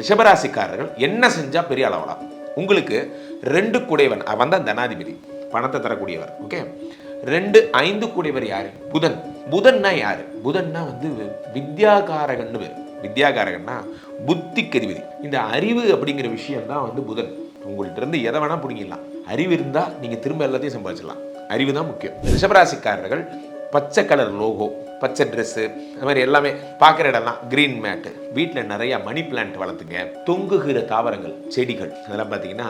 ரிஷபராசிக்காரர்கள் என்ன செஞ்சால் பெரிய அளவலாம் உங்களுக்கு ரெண்டு குடைவன் அவன் தான் தனாதிபதி பணத்தை தரக்கூடியவர் ஓகே ரெண்டு ஐந்து கூடியவர் யார்? புதன். புதன்னா யார்? புதன்னா வந்து வித்யாகாரகன்னு பேர். வித்யாகாரகன்னா புத்திக்கு அதிபதி இந்த அறிவு அப்படிங்கிற விஷயம் தான் வந்து புதன். உங்கள்கிட்ட இருந்து எதை வேணால் பிடிங்கிடலாம். அறிவு இருந்தால் நீங்கள் திரும்ப எல்லாத்தையும் சம்பாதிச்சிடலாம். அறிவு தான் முக்கியம். ரிஷபராசிக்காரர்கள் பச்சை கலர் லோகோ பச்சை ட்ரெஸ்ஸு அது மாதிரி எல்லாமே பார்க்குற இடம்லாம் க்ரீன் மேட்டு வீட்டில் நிறையா மணி பிளான்ட் வளர்த்துங்க. தொங்குகிற தாவரங்கள் செடிகள் அதெல்லாம் பார்த்தீங்கன்னா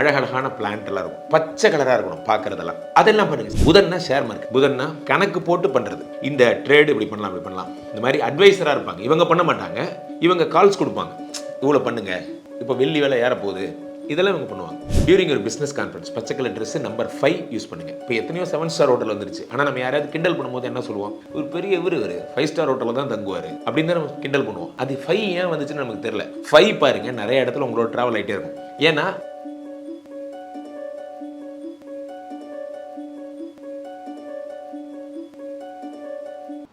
அழகழகான பிளான்ட்லாம் இருக்கும். பச்சை கலராக இருக்கணும் பார்க்குறதெல்லாம். அதெல்லாம் பண்ணுங்க. புதன்னா ஷேர் மார்க்கெட் புதன்னா கணக்கு போட்டு பண்ணுறது இந்த ட்ரேடு இப்படி பண்ணலாம் இப்படி பண்ணலாம். இந்த மாதிரி அட்வைசராக இருப்பாங்க. இவங்க பண்ண மாட்டாங்க. இவங்க கால்ஸ் கொடுப்பாங்க. இவ்வளோ பண்ணுங்க. இப்போ வெள்ளி வேலை ஏறப்போகுது. இதெல்லாம் இவங்க பண்ணுவாங்க. டியூரிங் ஒரு பிஸ்னஸ் கான்ஃபரன்ஸ் பச்சை colour dress number five use பண்ணுங்க. இப்போ எத்தனையோ செவன் ஸ்டார் ஹோட்டல் வந்துருச்சு. ஆனால் நம்ம யாராவது கிண்டல் பண்ணும்போது என்ன சொல்லுவோம்? ஒரு பெரிய இவர் ஒரு ஃபைவ் ஸ்டார் ஹோட்டலில் தான் தங்குவார். அப்படின்னு தான் நம்ம கிண்டல் பண்ணுவோம். அது ஃபைவ் ஏன் வந்துச்சுன்னு நமக்கு தெரியல. ஃபைவ் பாருங்க நிறைய இடத்துல உங்களோட ட்ராவல் ஆகிட்டே இருக்கும். ஏன்னா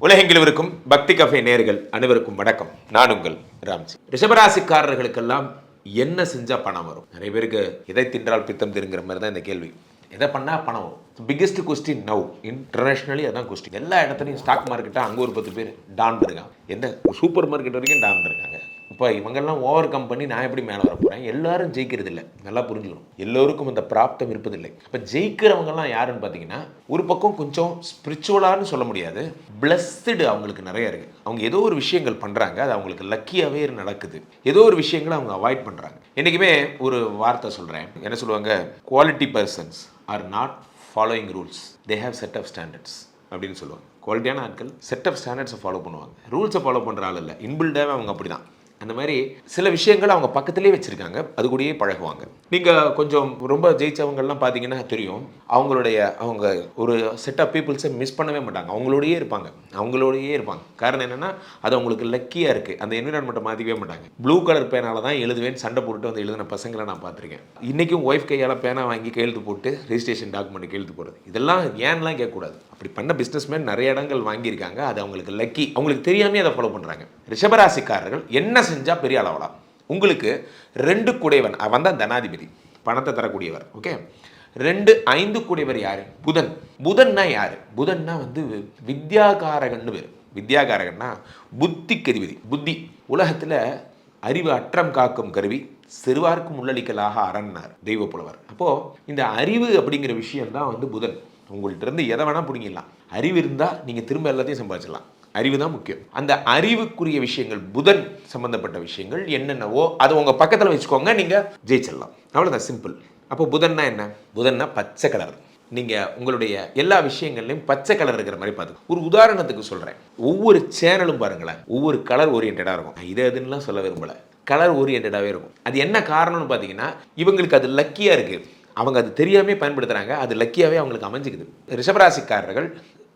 உலகெங்கிலும் இருக்கும் பக்தி கஃபே நேர்கள் அனைவருக்கும் வணக்கம். நான் உங்கள் ராம்ஜி. ரிஷபராசிக்காரர்களுக்கெல்லாம் என்ன செஞ்சால் பணம் வரும்? நிறைய பேருக்கு எதை தின்றால் பித்தம் திருங்கிற மாதிரி தான் இந்த கேள்வி. எதை பண்ணால் பணம் வரும்? பிக்கெஸ்ட் கொஸ்டின் நவ் இன்டர்நேஷ்னலி அதான் கொஸ்டின் எல்லா இடத்துலையும் ஸ்டாக் மார்க்கெட்டாக அங்கே ஒரு பத்து பேர் டான் இருக்காங்க. எந்த சூப்பர் மார்க்கெட் வரைக்கும் டான் இருக்காங்க. இப்போ இவங்கெல்லாம் ஓவர் கம் பண்ணி நான் எப்படி மேலே வர போகிறேன் எல்லாரும் ஜெயிக்கிறது இல்லை நல்லா புரிஞ்சுக்கணும். எல்லோருக்கும் அந்த பிராப்தம் இருப்பதில்லை. இப்போ ஜெயிக்கிறவங்கெல்லாம் யாருன்னு பார்த்தீங்கன்னா ஒரு பக்கம் கொஞ்சம் ஸ்பிரிச்சுவலான்னு சொல்ல முடியாது. பிளஸ்டு அவங்களுக்கு நிறைய இருக்குது அவங்க ஏதோ ஒரு விஷயங்கள் பண்ணுறாங்க அது அவங்களுக்கு லக்கியாகவே நடக்குது. ஏதோ ஒரு விஷயங்களை அவங்க அவாய்ட் பண்ணுறாங்க என்றைக்குமே ஒரு வார்த்தை சொல்கிறேன் என்ன சொல்லுவாங்க? Quality persons are not following rules they have set of standards அப்படின்னு சொல்லுவாங்க. குவாலிட்டியான ஆட்கள் செட் ஆஃப் ஸ்டாண்டர்ட்ஸை ஃபாலோ பண்ணுவாங்க. ரூல்ஸை ஃபாலோ பண்ணுற ஆள் இல்லை. இன்பில்டாகவே அவங்க அப்படி தான் அந்த மாதிரி சில விஷயங்கள் அவங்க பக்கத்துலேயே வச்சுருக்காங்க. அது கூடயே பழகுவாங்க. நீங்கள் கொஞ்சம் ரொம்ப ஜெயித்தவங்கள்லாம் பார்த்தீங்கன்னா தெரியும். அவங்களுடைய அவங்க ஒரு செட் ஆஃப் பீப்புள்ஸை மிஸ் பண்ணவே மாட்டாங்க. அவங்களோடயே இருப்பாங்க. அவங்களோடயே இருப்பாங்க. காரணம் என்னென்னா அது அவங்களுக்கு லக்கியாக இருக்குது அந்த என்விரான்மெண்ட்டை மாற்றிக்கவே மாட்டாங்க. ப்ளூ கலர் பேனால தான் எழுதுவேன் சண்டை போட்டுட்டு வந்து எழுதின பசங்களை நான் பார்த்துருக்கேன் இன்றைக்கும் ஒய்ஃப் கையால் பேனா வாங்கி கையெழுத்து போட்டு ரெஜிஸ்ட்ரேஷன் டாக்குமெண்ட் கையெழுத்து போடுறது. இதெல்லாம் ஏன்லாம் கேட்கக்கூடாது. அப்படி பண்ண பிஸ்னஸ்மேன் நிறைய இடங்கள் வாங்கியிருக்காங்க. அது அவங்களுக்கு லக்கி அவங்களுக்கு தெரியாமே அதை ஃபாலோ பண்ணுறாங்க ரிஷபராசிக்காரர்கள் என்ன செஞ்சால் பெரிய அளவலாம் உங்களுக்கு ரெண்டு குடைவன் அவன் தான் தனாதிபதி பணத்தை தரக்கூடியவர் ஓகே ரெண்டு ஐந்து கூடியவர் யாரு? புதன். புதன்னா யாரு? புதன்னா வந்து வித்யாகாரகன்னு பேர். வித்யாகாரகன்னா புத்தி கருவிதி புத்தி. உலகத்தில் அறிவு அற்றம் காக்கும் கருவி சிறுவார்க்கும் உள்ளளிக்கலாக அரண்னார் தெய்வ புலவர் அப்போது இந்த அறிவு அப்படிங்கிற விஷயம் தான் வந்து புதன். உங்கள்கிட்ட இருந்து எதை வேணால் பிடிங்கிடலாம். அறிவு இருந்தால் நீங்கள் திரும்ப எல்லாத்தையும் சம்பாதிச்சிடலாம். அறிவு தான் முக்கியம். அந்த அறிவுக்குரிய விஷயங்கள் புதன் சம்பந்தப்பட்ட விஷயங்கள் என்னென்னவோ அதை உங்கள் பக்கத்தில் வச்சுக்கோங்க நீங்கள் ஜெயிச்சிடலாம். அவ்வளோதான் சிம்பிள் அப்போ புதன்னா என்ன? புதன்னா பச்சை கலர். நீங்கள் உங்களுடைய எல்லா விஷயங்கள்லையும் பச்சை கலர் இருக்கிற மாதிரி பார்த்து ஒரு உதாரணத்துக்கு சொல்கிறேன் ஒவ்வொரு சேனலும் பாருங்களேன் ஒவ்வொரு கலர் ஓரியன்டாக இருக்கும். இதை இது எதுன்னுலாம் சொல்ல விரும்பலை. கலர் ஓரியன்டாகவே இருக்கும். அது என்ன காரணம்னு பார்த்தீங்கன்னா இவங்களுக்கு அது லக்கியாக இருக்குது அவங்க அது தெரியாமே பயன்படுத்துகிறாங்க அது லக்கியாகவே அவங்களுக்கு அமைஞ்சிக்குது. ரிஷபராசிக்காரர்கள்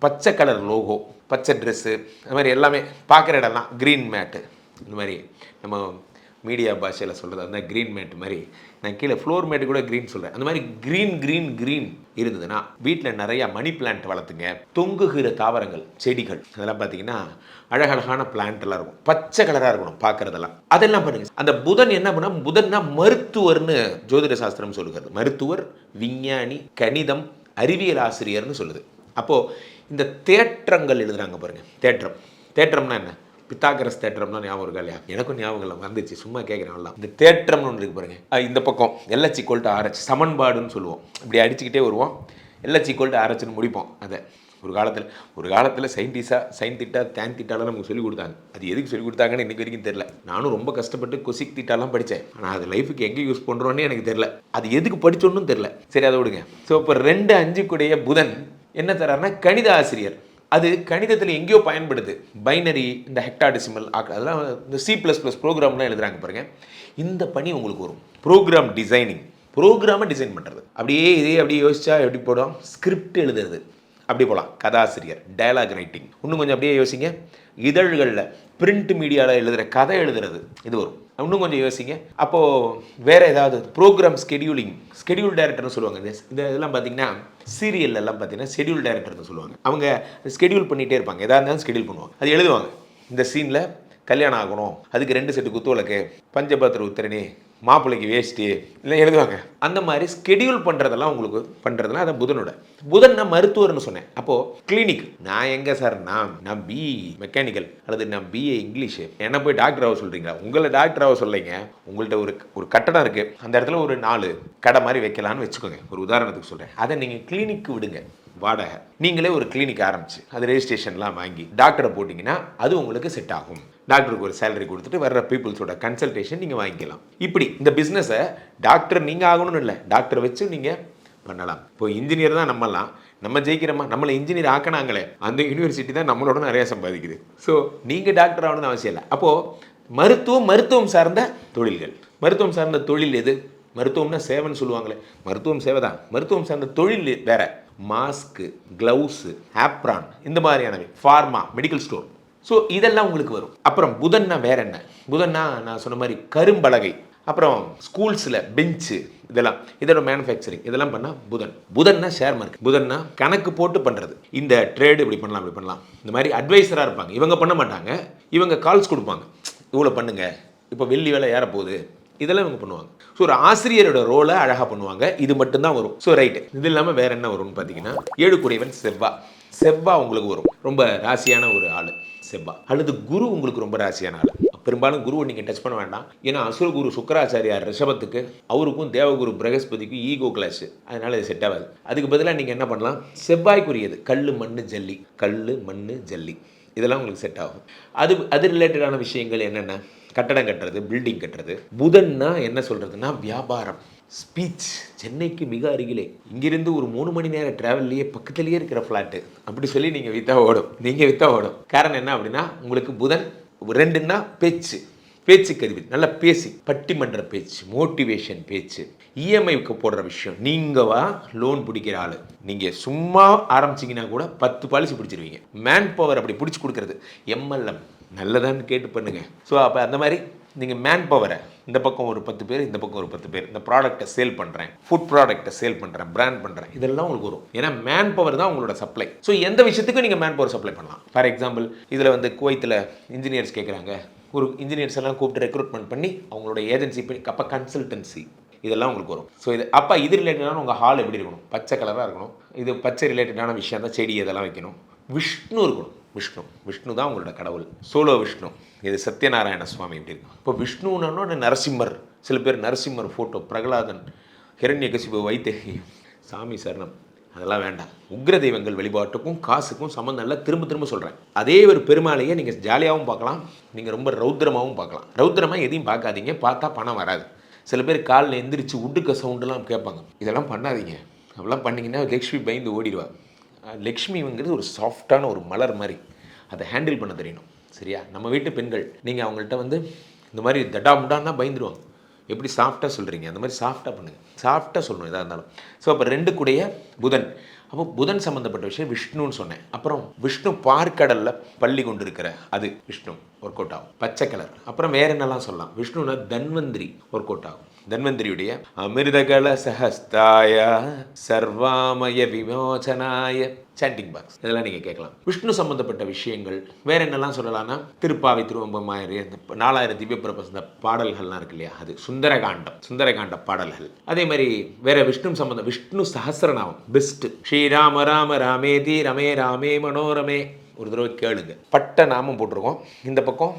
பச்சை கலர் லோகோ பச்சை ட்ரெஸ்ஸு அது மாதிரி எல்லாமே பார்க்குற இடம்லாம் க்ரீன் மேட்டு இந்த மாதிரி நம்ம மீடியா பாஷையில் சொல்கிறது அந்த க்ரீன் மேட் மாதிரி நான் கீழே ஃப்ளோர் மேட்டு கூட க்ரீன் சொல்கிறேன் அந்த மாதிரி க்ரீன் க்ரீன் க்ரீன் இருந்ததுன்னா வீட்டில் நிறையா மணி பிளான்ட் வளர்த்துங்க. தொங்குகிற தாவரங்கள் செடிகள் அதெல்லாம் பார்த்தீங்கன்னா அழகழகான பிளான்ட்லாம் இருக்கும். பச்சை கலராக இருக்கணும் பார்க்குறதெல்லாம் அதெல்லாம் பண்ணுங்க. அந்த புதன் என்ன பண்ணால் புதன்னா மருத்துவர்னு ஜோதிட சாஸ்திரம் சொல்லுகிறது. மருத்துவர் விஞ்ஞானி கணிதம் அறிவியல் ஆசிரியர்னு சொல்லுது. அப்போது இந்த தேற்றங்கள் எழுதுகிறாங்க பாருங்கள் தேற்றம். தேற்றம்னா என்ன? பித்தாகரஸ் தேற்றம்லாம் ஞாபகம் இருக்கா இல்லையா? எனக்கும் ஞாபகம் இல்லை வந்துச்சு சும்மா கேட்குறேன் இந்த தேற்றம்னு ஒன்று இருக்கு பாருங்க. இந்த பக்கம் எல்ஹெச் ஈக்குவல் டு ஆர்ஹெச் சமன்பாடுன்னு சொல்லுவோம். இப்படி அடிச்சுக்கிட்டே வருவோம். எல்ஹெச் ஈக்குவல் டு ஆர்ஹெச்னு முடிப்போம் அதை. ஒரு காலத்தில் ஒரு காலத்தில் சயின்டிஸாக சைன் திட்டா தேன் திட்டாலாம் நமக்கு சொல்லிக் கொடுத்தாங்க. அது எதுக்கு சொல்லிக் கொடுத்தாங்கன்னு இன்றைக்கு வரைக்கும் தெரியல. நானும் ரொம்ப கஷ்டப்பட்டு கொசிக் திட்டாலாம் படித்தேன். ஆனால் அது லைஃபுக்கு எங்கே யூஸ் பண்ணுறோன்னே எனக்கு தெரியல. அது எதுக்கு படித்தோன்னு தெரியல. சரி அதை விடுங்க. ஸோ இப்போ ரெண்டு அஞ்சு கூடிய புதன் என்ன தராருன்னா கணித ஆசிரியர். அது கணிதத்தில் எங்கேயோ பயன்படுது. பைனரி இந்த ஹெக்டாடெசிமல் அதெல்லாம் இந்த சி ப்ளஸ் ப்ளஸ் ப்ரோக்ராம்லாம் எழுதுறாங்க பாருங்க. இந்த பணி உங்களுக்கு வரும். ப்ரோக்ராம் டிசைனிங் ப்ரோக்ராமை டிசைன் பண்ணுறது அப்படியே இதே அப்படியே யோசிச்சா எப்படி போடும்? ஸ்கிரிப்ட் எழுதுறது. அப்படி போகலாம் கதாசிரியர் டயலாக் ரைட்டிங் இன்னும் கொஞ்சம் அப்படியே யோசிங்க. இதழ்களில் பிரிண்ட் மீடியாவில் எழுதுகிற கதை எழுதுறது. இது வரும். இன்னும் கொஞ்சம் யோசிங்க. அப்போது வேறு ஏதாவது ப்ரோக்ராம் ஸ்கெடியூலிங் ஸ்கெடியூல் டைரக்டர்னு சொல்லுவாங்க. இந்த இந்த இதெல்லாம் பார்த்தீங்கன்னா சீரியல் எல்லாம் பார்த்தீங்கன்னா ஷெடியூல் டைரக்டர்னு சொல்லுவாங்க. அவங்க ஸ்கெடியூல் பண்ணிகிட்டே இருப்பாங்க. எதாக இருந்தாலும் ஸ்கெடியூல் பண்ணுவாங்க. அது எழுதுவாங்க. இந்த சீனில் கல்யாணம் ஆகணும். அதுக்கு ரெண்டு செட்டு குத்து விளக்கு பஞ்சபாத்திர உத்திரணி மாப்பிள்ளைக்கு வேஷ்டி இல்லை எழுதுவாங்க. அந்த மாதிரி ஸ்கெடியூல் பண்ணுறதெல்லாம் உங்களுக்கு பண்ணுறதுலாம் அதை புதனோட. புதன் நான் மருத்துவர்னு சொன்னேன். அப்போது கிளினிக் நான் எங்கே சார் நான் நான் பிஇ மெக்கானிக்கல் அல்லது நான் பிஏ இங்கிலீஷு என்ன போய் டாக்டர் ஆக சொல்கிறீங்களா உங்களை டாக்டர் ஆக சொல்லிங்க உங்கள்கிட்ட ஒரு ஒரு கட்டடம் இருக்குது அந்த இடத்துல ஒரு நாலு கடை மாதிரி வைக்கலான்னு வச்சுக்கோங்க. ஒரு உதாரணத்துக்கு சொல்கிறேன் அதை நீங்கள் கிளினிக்கு விடுங்க. வாடகை. நீங்களே ஒரு கிளினிக் ஆரம்பிச்சு அது ரெஜிஸ்ட்ரேஷன்லாம் வாங்கி டாக்டரை போட்டிங்கன்னா அது உங்களுக்கு செட் ஆகும். டாக்டருக்கு ஒரு சேலரி கொடுத்துட்டு வர்ற பீப்புள்ஸோட கன்சல்டேஷன் நீங்கள் வாங்கிக்கலாம். இப்படி இந்த பிஸ்னஸை டாக்டர் நீங்கள் ஆகணும்னு இல்லை. டாக்டரை வச்சு நீங்கள் பண்ணலாம். இப்போ இன்ஜினியர் தான் நம்மலாம். நம்ம ஜெயிக்கிறோமா? நம்மளை இன்ஜினியர் ஆக்கினாங்களே. அந்த யூனிவர்சிட்டி தான் நம்மளோட நிறையா சம்பாதிக்குது. ஸோ நீங்கள் டாக்டர் ஆகணும்னு அவசியம் இல்லை. அப்போது மருத்துவம் மருத்துவம் சார்ந்த தொழில்கள். மருத்துவம் சார்ந்த தொழில் எது? மருத்துவம்னா சேவைன்னு சொல்லுவாங்களே. மருத்துவம் சேவை தான். மருத்துவம் சார்ந்த தொழில் வேற. மாஸ்க்கு க்ளவுஸு ஆப்ரான் இந்த மாதிரியானவை. ஃபார்மா மெடிக்கல் ஸ்டோர் ஸோ இதெல்லாம் உங்களுக்கு வரும். அப்புறம் புதன்னா வேற என்ன? புதன்னா நான் சொன்ன மாதிரி கரும்பலகை. அப்புறம் ஸ்கூல்ஸில் பெஞ்சு இதெல்லாம். இதோட மேனுஃபேக்சரிங் இதெல்லாம் பண்ணால் புதன். புதன்னா ஷேர் மார்க்கெட் புதன்னா கணக்கு போட்டு பண்ணுறது இந்த ட்ரேடு இப்படி பண்ணலாம் இப்படி பண்ணலாம். இந்த மாதிரி அட்வைசராக இருப்பாங்க. இவங்க பண்ண மாட்டாங்க. இவங்க கால்ஸ் கொடுப்பாங்க. இவ்வளோ பண்ணுங்க. இப்போ வெள்ளி வேலை ஏற போகுது. இதெல்லாம் இவங்க பண்ணுவாங்க. ஸோ ஒரு ஆசிரியரோட ரோலை அழகாக பண்ணுவாங்க. இது மட்டும்தான் வரும். ஸோ ரைட்டு இது இல்லாமல் வேற என்ன வரும்னு பார்த்தீங்கன்னா ஏழு செவ்வா. செவ்வா உங்களுக்கு வரும். ரொம்ப ராசியான ஒரு ஆள். செவ்வா. அல்லது குரு உங்களுக்கு ரொம்ப ராசியான ஆள் பெரும்பாலும் குருவை நீங்கள் டச் பண்ண வேண்டாம். ஏன்னா அசுர குரு சுக்கராச்சாரியார் ரிஷபத்துக்கு அவருக்கும் தேவகுரு பிரகஸ்பதிக்கும் ஈகோ கிளாஸ் அதனால் இது செட் ஆகாது. அதுக்கு பதிலாக நீங்கள் என்ன பண்ணலாம்? செவ்வாய்க்குரியது கல் மண் ஜல்லி. கல் மண் ஜல்லி. இதெல்லாம் உங்களுக்கு செட் ஆகும். அது அது ரிலேட்டடான விஷயங்கள் என்னென்ன? கட்டடம் கட்டுறது பில்டிங் கட்டுறது. புதன்னா என்ன சொல்கிறதுனா வியாபாரம். ஸ்பீச் சென்னைக்கு மிக அருகிலே. இங்கிருந்து ஒரு மூணு மணி நேரம் ட்ராவல்லையே பக்கத்துலேயே இருக்கிற ஃப்ளாட்டு அப்படி சொல்லி நீங்கள் வித்தா ஓடும். நீங்கள் வித்தா ஓடும். காரணம் என்ன அப்படின்னா உங்களுக்கு புதன் ரெண்டுன்னா பேச்சு. பேச்சு கருவி. நல்லா பேசி பட்டிமன்ற பேச்சு மோட்டிவேஷன் பேச்சு. இஎம்ஐக்கு போடுற விஷயம் நீங்கள் வா லோன் பிடிக்கிற ஆள். நீங்கள் சும்மா ஆரம்பிச்சிங்கன்னா கூட பத்து பாலிசி பிடிச்சிருவீங்க. மேன் பவர் அப்படி பிடிச்சி கொடுக்கறது. எம்எல்எம் நல்லதான்னு கேட்டு பண்ணுங்க. ஸோ அப்போ அந்த மாதிரி நீங்கள் மேன் பவரை இந்த பக்கம் ஒரு பத்து பேர் இந்த பக்கம் ஒரு பத்து பேர் இந்த ப்ராடக்ட்டை சேல் பண்ணுறேன் ஃபுட் ப்ராடக்ட்டை சேல் பண்ணுறேன் பிராண்ட் பண்ணுறேன் இதெல்லாம் உங்களுக்கு வரும். ஏன்னா மேன் பவர் தான் உங்களோட சப்ளை ஸோ எந்த விஷயத்துக்கும் நீங்கள் மேன் பவர் சப்ளை பண்ணலாம். ஃபார் எக்ஸாம்பிள் இதில் வந்து குவைத்தில் இன்ஜினியர்ஸ் கேட்குறாங்க ஒரு இன்ஜினியர்ஸ் எல்லாம் கூப்பிட்டு ரெக்ரூட்மெண்ட் பண்ணி அவங்களோட ஏஜென்சி பண்ணி அப்போ கன்சல்டன்சி இதெல்லாம் உங்களுக்கு வரும். ஸோ இது அப்போ இது ரிலேட்டடான உங்கள் ஹால் எப்படி இருக்கணும்? பச்சை கலராக இருக்கணும். இது பச்சை ரிலேட்டடான விஷயம் தான் செடி இதெல்லாம் வைக்கணும். விஷ்ணு இருக்கணும். விஷ்ணு. விஷ்ணு தான் உங்களோட கடவுள். சோலோ விஷ்ணு. இது சத்யநாராயண சுவாமி இப்படி இருக்கும். இப்போ விஷ்ணுன்னு நரசிம்மர் சில பேர் நரசிம்மர் ஃபோட்டோ பிரகலாதன் ஹிரண்யகசிபு வைத்தேகி சாமி சரணம் அதெல்லாம் வேண்டாம். உக்ர தெய்வங்கள் வழிபாட்டுக்கும் காசுக்கும் சம்மந்தம் இல்லை திரும்ப திரும்ப சொல்கிறேன் அதே ஒரு பெருமாளையே நீங்கள் ஜாலியாகவும் பார்க்கலாம் நீங்கள் ரொம்ப ரௌத்திரமாகவும் பார்க்கலாம். ரௌத்திரமாக எதையும் பார்க்காதீங்க பார்த்தா பணம் வராது. சில பேர் காலில் எந்திரிச்சு உடுக்க சவுண்டெல்லாம் கேட்பாங்க. இதெல்லாம் பண்ணாதீங்க. அப்படிலாம் பண்ணிங்கன்னா லக்ஷ்மி பயந்து ஓடிடுவா. லக்ஷ்மிங்கிறது ஒரு சாஃப்டான ஒரு மலர் மாதிரி. அதை ஹேண்டில் பண்ண தெரியணும். சரியா? நம்ம வீட்டு பெண்கள் நீங்கள் அவங்கள்ட்ட வந்து இந்த மாதிரி தடா முடான்னா பயந்துருவாங்க. எப்படி சாஃப்டாக சொல்கிறீங்க அந்த மாதிரி சாஃப்டாக பண்ணுங்கள் சாஃப்டாக சொல்லணும் எதாக இருந்தாலும். ஸோ அப்போ ரெண்டு கூடைய புதன். அப்போ புதன் சம்மந்தப்பட்ட விஷயம் விஷ்ணுன்னு சொன்னேன். அப்புறம் விஷ்ணு பார்க்கடலில் பள்ளி கொண்டு இருக்கிற அது விஷ்ணு. ஒர்க் அவுட் ஆகும். பச்சை கலர் அப்புறம் வேற என்னெல்லாம் சொல்லலாம்? விஷ்ணுனா தன்வந்திரி ஒர்க் அவுட் ஆகும். தன்வந்திரியுடைய அமிர்தகல சஹஸ்தாய சர்வாமய விமோசனாய சாண்டிங் பாக்ஸ் இதெல்லாம் நீங்கள் கேட்கலாம். விஷ்ணு சம்பந்தப்பட்ட விஷயங்கள் வேற என்னெல்லாம் சொல்லலாம்னா திருப்பாவை திருவம்பமாயிரு இந்த நாலாயிரம் திவ்ய பிரபந்த பாடல்கள்லாம் இருக்கு இல்லையா? அது சுந்தரகாண்டம் சுந்தரகாண்ட பாடல்கள். அதே மாதிரி வேற விஷ்ணு சம்பந்தம் விஷ்ணு சஹசிரநாமம் பெஸ்ட் ஸ்ரீராம ராம ராமேதி ரமே ராமே மனோரமே. ஒரு தடவை கேளுங்க. பட்ட நாமம் போட்டிருக்கோம். இந்த பக்கம்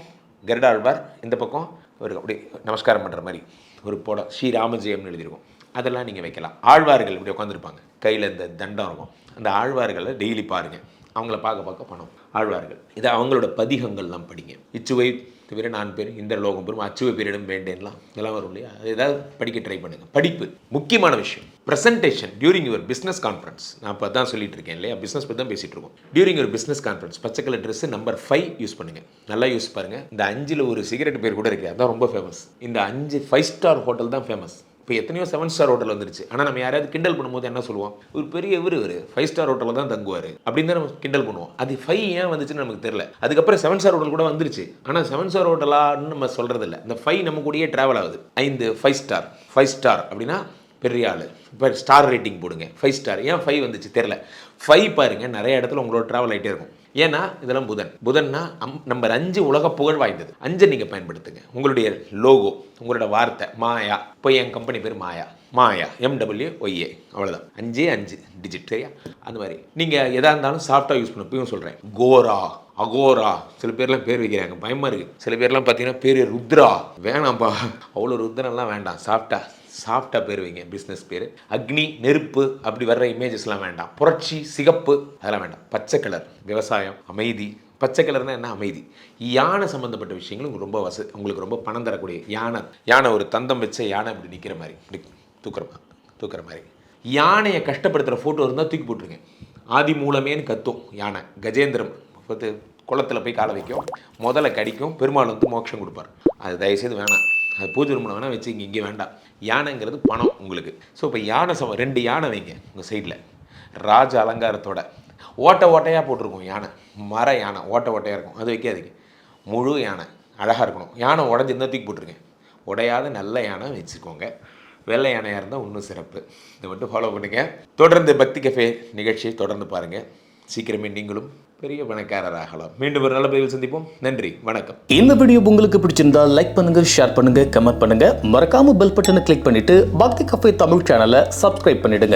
கருடாழ்வார் இந்த பக்கம் ஒரு அப்படி நமஸ்காரம் பண்ணுற மாதிரி ஒரு போட ஸ்ரீராமஜெயம்னு எழுதியிருக்கோம். அதெல்லாம் நீங்கள் வைக்கலாம். ஆழ்வார்கள் இப்படி உட்காந்துருப்பாங்க கையில் இந்த தண்டம் இருக்கும். அந்த ஆழ்வார்களை டெய்லி பாருங்கள் அவங்கள பார்க்க பார்க்க பணம். ஆழ்வார்கள். இதை அவங்களோட பதிகங்கள்லாம் படிங்க. இச்சுவை தவிர நான் பேர் இந்த லோகம் பெரும் அச்சுவ பேரிடம் வேண்டேன்லாம் இதெல்லாம் வரும் இல்லையா? அது ஏதாவது படிக்க ட்ரை பண்ணுங்கள் படிப்பு முக்கியமான விஷயம். Presentation during your business conference நான் இப்போ தான் சொல்லிட்டு இருக்கேன் இல்லையா? பிஸ்னஸ் பற்றி தான் பேசிகிட்டு இருக்கோம். டியூரிங் யுவர் பிஸ்னஸ் கான்ஃபரன்ஸ் பச்சை colour dress number five use பண்ணுங்கள் நல்லா யூஸ் பாருங்கள் இந்த அஞ்சில் ஒரு சிகரெட் பேர் கூட இருக்குது அதான் ரொம்ப ஃபேமஸ் இந்த அஞ்சு ஃபைவ் ஸ்டார் ஹோட்டல் தான் ஃபேமஸ் இப்போ எத்தனையோ செவன் ஸ்டார் ஹோட்டல் வந்துருச்சு. ஆனால் நம்ம யாராவது கிண்டல் பண்ணும்போது என்ன சொல்லுவோம்? ஒரு பெரிய இவர் ஃபைவ் ஸ்டார் ஹோட்டலில் தான் தங்குவார். அப்படின்னு தான் நம்ம கிண்டல் பண்ணுவோம். அது ஃபைவ் ஏன் வந்துச்சுன்னு நமக்கு தெரியல. அதுக்கப்புறம் செவன் ஸ்டார் ஹோட்டல் கூட வந்துருச்சு. ஆனால் செவன் ஸ்டார் ஹோட்டலான்னு நம்ம சொல்கிறது இல்லை இந்த ஃபைவ் நம்ம கூடயே ட்ராவல் ஆகுது. ஐந்து ஃபைவ் ஸ்டார் ஃபைவ் ஸ்டார் அப்படின்னா பெரிய ஆள். இப்போ ஸ்டார் ரேட்டிங் போடுங்க. ஃபைவ் ஸ்டார் ஏன் ஃபைவ் வந்துச்சு? தெரில ஃபைவ் பாருங்கள் நிறைய இடத்துல உங்களோட ட்ராவல் ஆகிட்டே இருக்கும். ஏன்னா இதெல்லாம் புதன். புதன்னா அம்- நம்பர் அஞ்சு உலக புகழ் வாய்ந்தது. அஞ்சை நீங்கள் பயன்படுத்துங்க. உங்களுடைய லோகோ உங்களோட வார்த்தை மாயா. இப்போ என் கம்பெனி பேர் மாயா. மாயா. எம்டபிள்யூ ஒய்ஏ அவ்வளோதான் அஞ்சே அஞ்சு. டிஜிட் சரியா? அந்த மாதிரி. நீங்கள் எதாக இருந்தாலும் சாஃப்டாக யூஸ் பண்ண இப்பயும் சொல்கிறேன் கோரா. அகோரா. சில பேர்லாம் பேர் வைக்கிறாங்க. பயமாக இருக்குது சில பேர்லாம் பார்த்தீங்கன்னா பேர் ருத்ரா. வேணாம்ப்பா. அவ்வளோ ருத்ரன்லாம் வேண்டாம். சாஃப்டா சாஃப்டாக போயிடுவீங்க பிஸ்னஸ் பேர். அக்னி நெருப்பு அப்படி வர்ற இமேஜஸ்லாம் வேண்டாம். புரட்சி சிகப்பு அதெல்லாம் வேண்டாம். பச்சை கலர் விவசாயம் அமைதி. பச்சை கலர்னா என்ன? அமைதி. யானை சம்மந்தப்பட்ட விஷயங்கள் உங்களுக்கு ரொம்ப வசதி உங்களுக்கு ரொம்ப பணம் தரக்கூடிய யானை. யானை ஒரு தந்தம் வச்ச யானை இப்படி நிற்கிற மாதிரி. இப்படி தூக்குற மாதிரி தூக்குற மாதிரி. யானையை கஷ்டப்படுத்துகிற ஃபோட்டோ இருந்தால் தூக்கி போட்டுருங்க. ஆதி மூலமேன்னு கத்தும் யானை. கஜேந்திரம் குளத்தில் போய் காலை வைக்கும். முதல்ல கடிக்கும். பெருமாள் வந்து மோட்சம் கொடுப்பார். அது தயவுசெய்து வேணாம். அது பூஜை ரூமில் வேணால் வச்சு இங்கே இங்கே வேண்டாம். யானைங்கிறது பணம் உங்களுக்கு. ஸோ இப்போ யானை சம ரெண்டு யானை வைங்க உங்கள் சைடில் ராஜ அலங்காரத்தோட. ஓட்டை ஓட்டையாக போட்டிருக்கும் யானை. மர யானை ஓட்டை ஓட்டையாக இருக்கும். அது வைக்காதீங்க. முழு யானை அழகாக இருக்கணும். யானை உடஞ்சிருந்தா தூக்கி போட்டுருங்க. உடையாத நல்ல யானை வச்சுக்கோங்க. வெள்ளை யானையாக இருந்தால் இன்னும் சிறப்பு. இதை மட்டும் ஃபாலோ பண்ணுங்க. தொடர்ந்து பக்தி கஃபே நிகழ்ச்சியை தொடர்ந்து பாருங்கள் சீக்கிரமே நீங்களும் பெரிய பணக்காரராகலாம். மீண்டும் ஒரு நல்ல பதிவில் சந்திப்போம். நன்றி வணக்கம். இந்த வீடியோ உங்களுக்கு பிடிச்சிருந்தா லைக் பண்ணுங்க ஷேர் பண்ணுங்க கமெண்ட் பண்ணுங்க. மறக்காம பெல் பட்டனை கிளிக் பண்ணிட்டு பக்தி கஃபே தமிழ் சேனலை சப்ஸ்கிரைப் பண்ணிடுங்க.